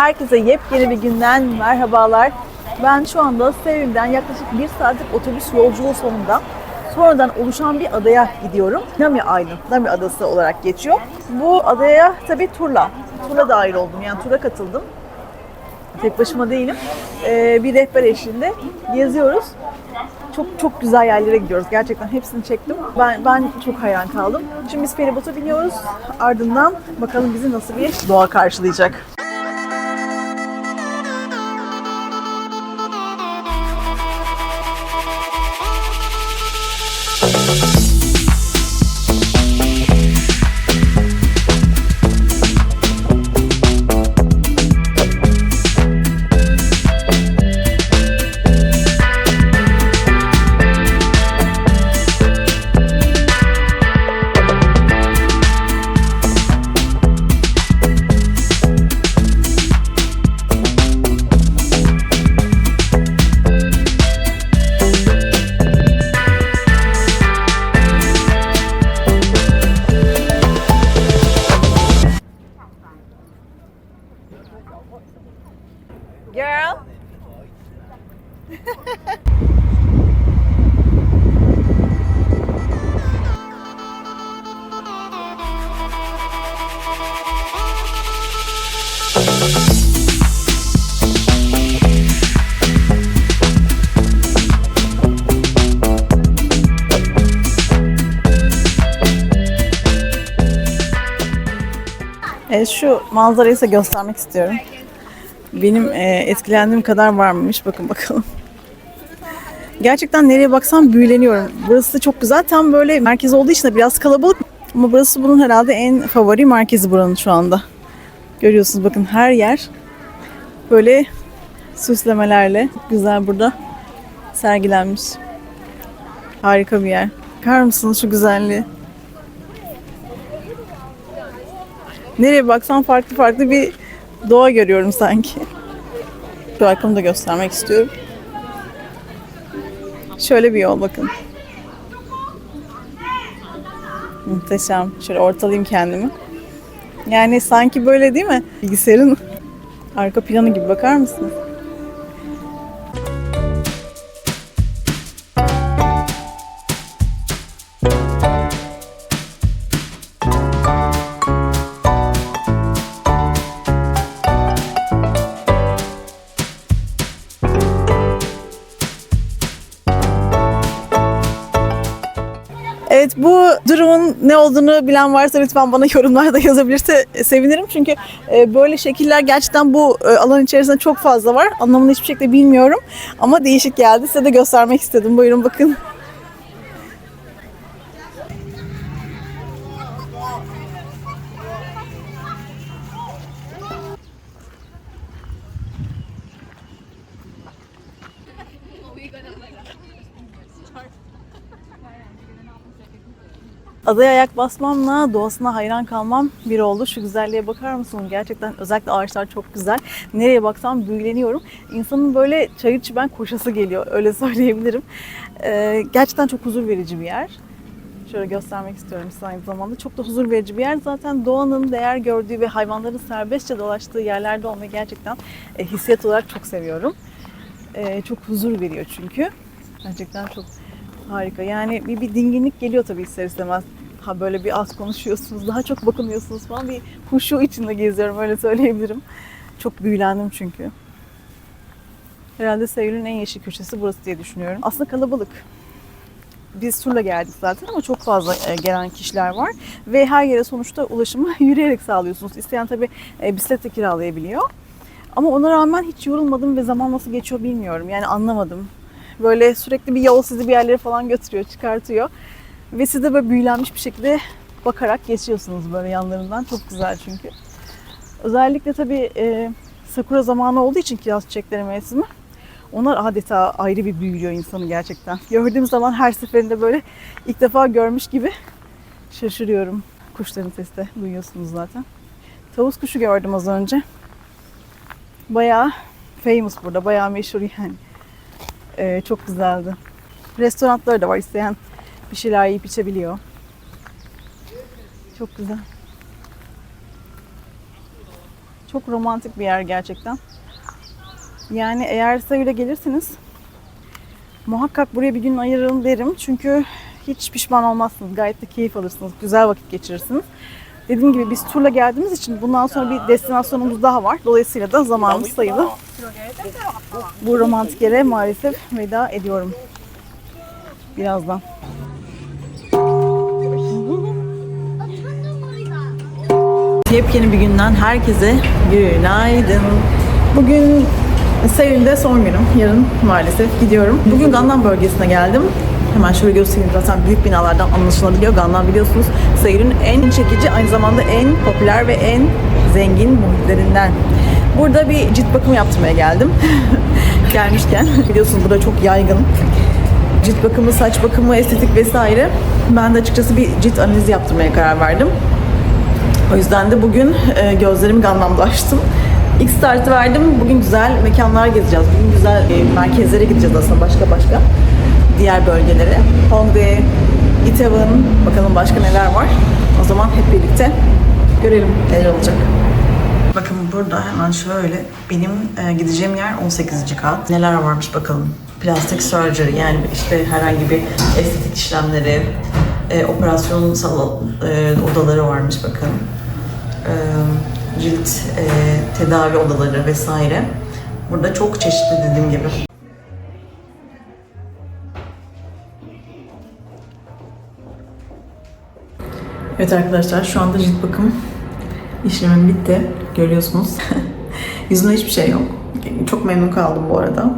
Herkese yepyeni bir günden merhabalar. Ben şu anda Seul'den yaklaşık bir saatlik otobüs yolculuğu sonunda sonradan oluşan bir adaya gidiyorum. Nami Island, Nami Adası olarak geçiyor. Bu adaya tabii turla, turla dahil oldum yani tura katıldım. Tek başıma değilim. Ee, bir rehber eşliğinde geziyoruz. Çok çok güzel yerlere gidiyoruz. Gerçekten hepsini çektim. Ben ben çok hayran kaldım. Şimdi biz feribota biniyoruz. Ardından bakalım bizi nasıl bir doğa karşılayacak. Evet, şu manzarayı size göstermek istiyorum. Benim e, etkilendiğim kadar var mıymış? Bakın bakalım. Gerçekten nereye baksam büyüleniyorum. Burası da çok güzel. Tam böyle merkez olduğu için de biraz kalabalık. Ama burası bunun herhalde en favori merkezi buranın şu anda. Görüyorsunuz bakın her yer böyle süslemelerle güzel burada sergilenmiş. Harika bir yer. Bakar mısınız şu güzelliği? Nereye baksam farklı farklı bir doğa görüyorum sanki. Şu arkamı da göstermek istiyorum. Şöyle bir yol bakın. Muhteşem. Şöyle ortalayayım kendimi. Yani sanki böyle değil mi? Bilgisayarın arka planı gibi bakar mısınız? Evet bu durumun ne olduğunu bilen varsa lütfen bana yorumlarda yazabilirse sevinirim. Çünkü e, böyle şekiller gerçekten bu e, alan içerisinde çok fazla var. Anlamını hiçbir şekilde bilmiyorum. Ama değişik geldi. Size de göstermek istedim. Buyurun bakın. Adaya ayak basmamla doğasına hayran kalmam bir oldu. Şu güzelliğe bakar mısın? Gerçekten özellikle ağaçlar çok güzel. Nereye baksam büyüleniyorum. İnsanın böyle çayır çimen koşası geliyor. Öyle söyleyebilirim. Ee, gerçekten çok huzur verici bir yer. Şöyle göstermek istiyorum size aynı zamanda. Çok da huzur verici bir yer. Zaten doğanın değer gördüğü ve hayvanların serbestçe dolaştığı yerlerde olmayı gerçekten e, hissiyat olarak çok seviyorum. E, çok huzur veriyor çünkü. Gerçekten çok harika. Yani bir, bir dinginlik geliyor tabii ister istemez. Ha böyle bir az konuşuyorsunuz, daha çok bakınıyorsunuz falan. Bir huşu içinde geziyorum öyle söyleyebilirim. Çok büyülendim çünkü. Herhalde Seul'ün en yeşil köşesi burası diye düşünüyorum. Aslında kalabalık. Biz turla geldik zaten ama çok fazla e, gelen kişiler var. Ve her yere sonuçta ulaşımı yürüyerek sağlıyorsunuz. İsteyen tabii e, bisiklet de kiralayabiliyor. Ama ona rağmen hiç yorulmadım ve zaman nasıl geçiyor bilmiyorum. Yani anlamadım. Böyle sürekli bir yol sizi bir yerlere falan götürüyor, çıkartıyor. Ve siz de böyle büyülenmiş bir şekilde bakarak geçiyorsunuz böyle yanlarından. Çok güzel çünkü. Özellikle tabii e, sakura zamanı olduğu için kiraz çiçekleri mevsimi. Onlar adeta ayrı bir büyülüyor insanı gerçekten. Gördüğüm zaman her seferinde böyle ilk defa görmüş gibi şaşırıyorum. Kuşların sesi de duyuyorsunuz zaten. Tavus kuşu gördüm az önce. Bayağı famous burada. Bayağı meşhur yani. Ee, çok güzeldi. Restoranları da var. isteyen bir şeyler yiyip içebiliyor. Çok güzel. Çok romantik bir yer gerçekten. Yani eğer Seul'e gelirseniz muhakkak buraya bir gün ayırın derim. Çünkü hiç pişman olmazsınız. Gayet de keyif alırsınız. Güzel vakit geçirirsiniz. Dediğim gibi biz turla geldiğimiz için bundan sonra bir destinasyonumuz daha var. Dolayısıyla da zamanımız sayılı. Bu romantik yere maalesef veda ediyorum. Birazdan. Yepyeni bir günden herkese günaydın. Bugün Seul'de son günüm. Yarın maalesef gidiyorum. Bugün Gangnam bölgesine geldim. Hemen şöyle göstereyim zaten büyük binalardan anlaşılabiliyor. Gangnam biliyorsunuz Seul'ün en çekici aynı zamanda en popüler ve en zengin muhitlerinden. Burada bir cilt bakımı yaptırmaya geldim. Gelmişken biliyorsunuz burada çok yaygın cilt bakımı, saç bakımı, estetik vesaire. Ben de açıkçası bir cilt analizi yaptırmaya karar verdim. O yüzden de bugün e, gözlerimi Gangnam'da açtım. İlk startı verdim. Bugün güzel mekanlar gezeceğiz. Bugün güzel e, merkezlere gideceğiz aslında başka başka. Diğer bölgelere. Hongdae, Itaewon, bakalım başka neler var. O zaman hep birlikte görelim neler olacak. Bakın burada hemen şöyle benim e, gideceğim yer 18. kat. Neler varmış bakalım. Plastik surgery yani işte herhangi bir estetik işlemleri, e, operasyon salon e, odaları varmış bakın. E, cilt tedavi odaları vesaire. Burada çok çeşitli dediğim gibi. Evet arkadaşlar şu anda cilt bakım işlemim bitti. Görüyorsunuz. Yüzümde hiçbir şey yok. Çok memnun kaldım bu arada.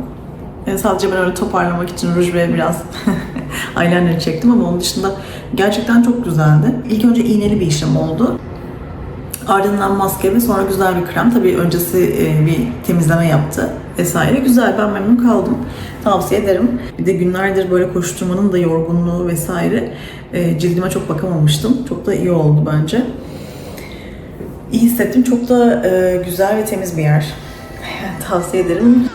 Yani sadece ben öyle toparlamak için ruj ve biraz eyeliner çektim ama onun dışında gerçekten çok güzeldi. İlk önce iğneli bir işlem oldu. Ardından maske ve sonra güzel bir krem. Tabii öncesi e, bir temizleme yaptı vesaire. Güzel ben memnun kaldım. Tavsiye ederim. Bir de günlerdir böyle koşturmanın da yorgunluğu vesaire. E, cildime çok bakamamıştım. Çok da iyi oldu bence. İyi hissettim. Çok da e, güzel ve temiz bir yer. Tavsiye ederim.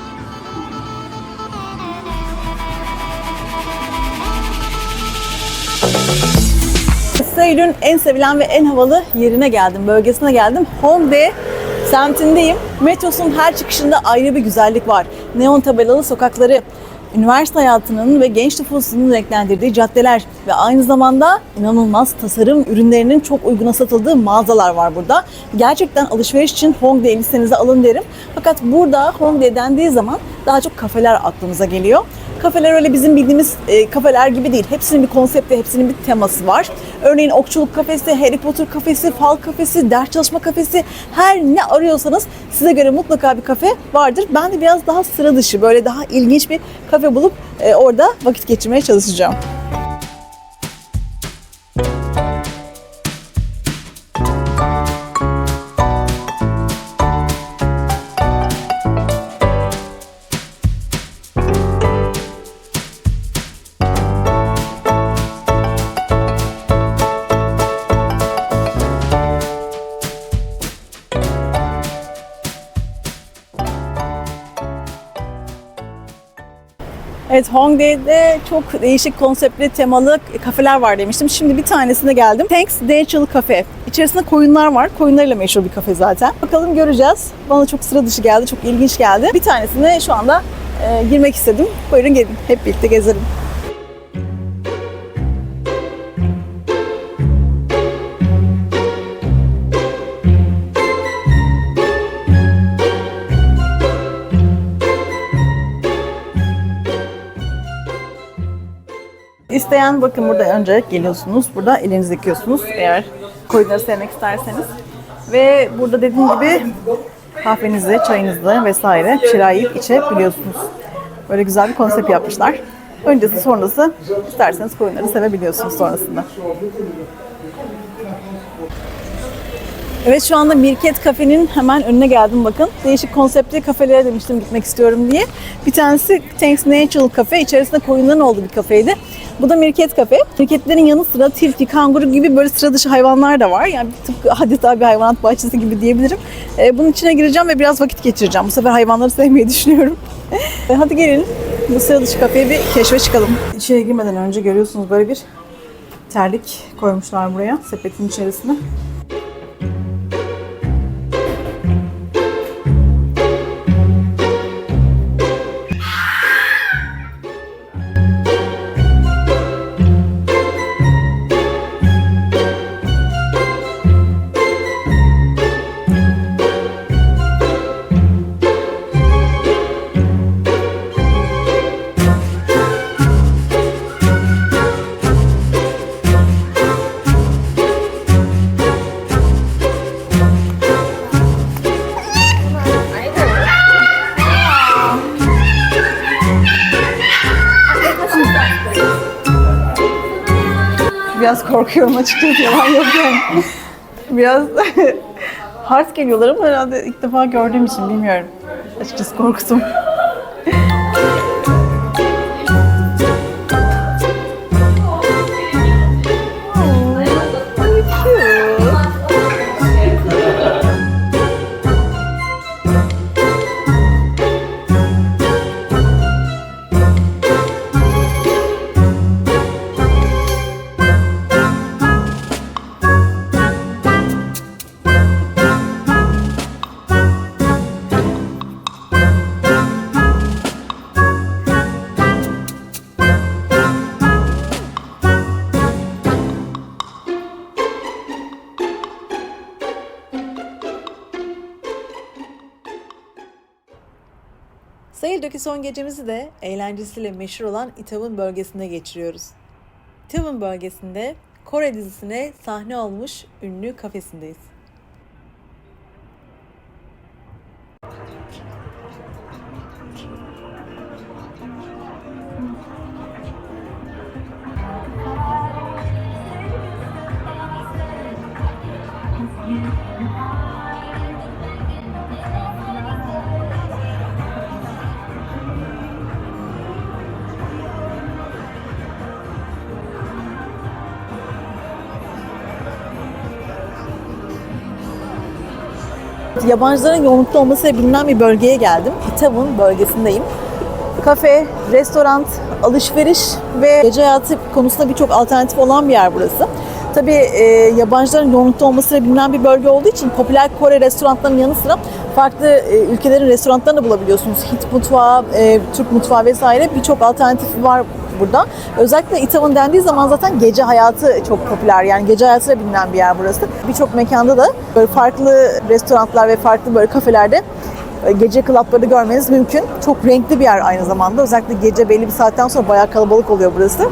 Seul'ün en sevilen ve en havalı yerine geldim, bölgesine geldim. Hongdae semtindeyim. Metrosun her çıkışında ayrı bir güzellik var. Neon tabelalı sokakları, üniversite hayatının ve genç nüfusunun renklendirdiği caddeler ve aynı zamanda inanılmaz tasarım ürünlerinin çok uyguna satıldığı mağazalar var burada. Gerçekten alışveriş için Hongdae listenize alın derim. Fakat burada Hongdae dendiği zaman daha çok kafeler aklımıza geliyor. Kafeler öyle bizim bildiğimiz e, kafeler gibi değil. Hepsinin bir konsepti, hepsinin bir teması var. Örneğin okçuluk kafesi, Harry Potter kafesi, fal kafesi, ders çalışma kafesi her ne arıyorsanız size göre mutlaka bir kafe vardır. Ben de biraz daha sıra dışı, böyle daha ilginç bir kafe bulup e, orada vakit geçirmeye çalışacağım. Evet Hongdae'de çok değişik konseptli temalı kafeler var demiştim. Şimdi bir tanesine geldim. Thanks Natural Cafe. İçerisinde koyunlar var. Koyunlarıyla meşhur bir kafe zaten. Bakalım göreceğiz. Bana çok sıra dışı geldi. Çok ilginç geldi. Bir tanesine şu anda e, girmek istedim. Buyurun gelin. Hep birlikte gezelim. İsteyen bakın burada önce geliyorsunuz. Burada elinizi yıkıyorsunuz eğer koyunları sevmek isterseniz. Ve burada dediğim gibi kahvenizi, çayınızı vesaire bir içebiliyorsunuz. Böyle güzel bir konsept yapmışlar. Öncesi sonrası isterseniz koyunları sevebiliyorsunuz sonrasında. Evet şu anda Mirket Kafe'nin hemen önüne geldim bakın. Değişik konseptli kafelere demiştim gitmek istiyorum diye. Bir tanesi Thanks Natural Cafe. İçerisinde koyunların olduğu bir kafeydi. Bu da Mirket Kafe. Mirketlerin yanı sıra tilki, kanguru gibi böyle sıra dışı hayvanlar da var. Yani tıpkı adeta bir hayvanat bahçesi gibi diyebilirim. Ee, bunun içine gireceğim ve biraz vakit geçireceğim. Bu sefer hayvanları sevmeyi düşünüyorum. Ee, Hadi gelin bu sıra dışı kafeye bir keşfe çıkalım. İçeri girmeden önce görüyorsunuz böyle bir terlik koymuşlar buraya sepetin içerisine. Korkuyorum açıkçası yalan yok yani. Biraz hard geliyorlar ama herhalde ilk defa gördüğüm için bilmiyorum. Açıkçası korktum. Seyir'deki son gecemizi de eğlencesiyle meşhur olan Itaewon bölgesinde geçiriyoruz. Itaewon bölgesinde Kore dizisine sahne olmuş ünlü kafesindeyiz. Yabancıların yoğunlukta olmasıyla bilinen bir bölgeye geldim. Itaewon bölgesindeyim. Kafe, restoran, alışveriş ve gece hayatı konusunda birçok alternatif olan bir yer burası. Tabii e, yabancıların yoğunlukta olmasıyla bilinen bir bölge olduğu için popüler Kore restoranlarının yanı sıra farklı e, ülkelerin restoranlarını bulabiliyorsunuz. Hint mutfağı, e, Türk mutfağı vesaire birçok alternatifi var burada. Özellikle Itaewon dendiği zaman zaten gece hayatı çok popüler. Yani gece hayatıyla bilinen bir yer burası. Birçok mekanda da böyle farklı restoranlar ve farklı böyle kafelerde e, gece klapları görmeniz mümkün. Çok renkli bir yer aynı zamanda. Özellikle gece belli bir saatten sonra bayağı kalabalık oluyor burası.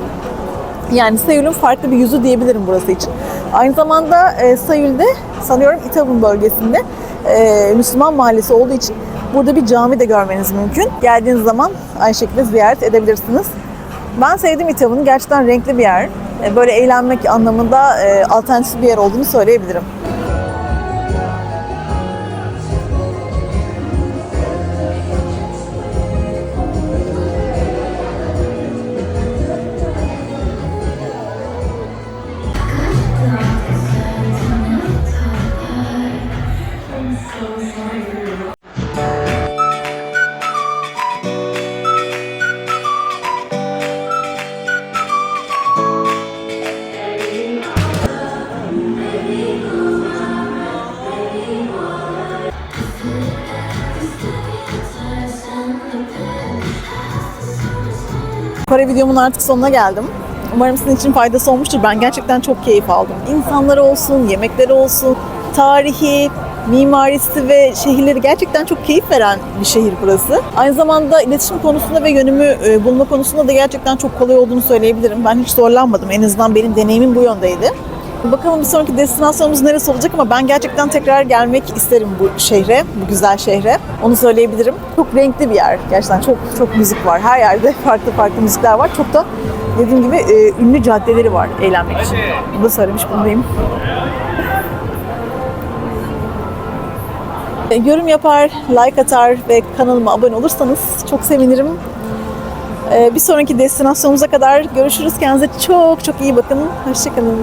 Yani Seul'ün farklı bir yüzü diyebilirim burası için. Aynı zamanda e, Seul'de sanıyorum Itaewon bölgesinde e, Müslüman mahallesi olduğu için burada bir cami de görmeniz mümkün. Geldiğiniz zaman aynı şekilde ziyaret edebilirsiniz. Ben sevdim Itaewon'u. Gerçekten renkli bir yer. E, Böyle eğlenmek anlamında e, alternatif bir yer olduğunu söyleyebilirim. Kore videomun artık sonuna geldim. Umarım sizin için faydası olmuştur. Ben gerçekten çok keyif aldım. İnsanları olsun, yemekleri olsun, tarihi, mimarisi ve şehirleri gerçekten çok keyif veren bir şehir burası. Aynı zamanda iletişim konusunda ve yönümü e, bulma konusunda da gerçekten çok kolay olduğunu söyleyebilirim. Ben hiç zorlanmadım. En azından benim deneyimim bu yöndeydi. Bakalım bir sonraki destinasyonumuz neresi olacak ama ben gerçekten tekrar gelmek isterim bu şehre, bu güzel şehre. Onu söyleyebilirim. Çok renkli bir yer. Gerçekten çok çok müzik var. Her yerde farklı farklı müzikler var. Çok da dediğim gibi e, ünlü caddeleri var eğlenmek için. Bunu da söylemiş bulunayım. E, Yorum yapar, like atar ve kanalıma abone olursanız çok sevinirim. E, Bir sonraki destinasyonumuza kadar görüşürüz. Kendinize çok çok iyi bakın. Hoşçakalın.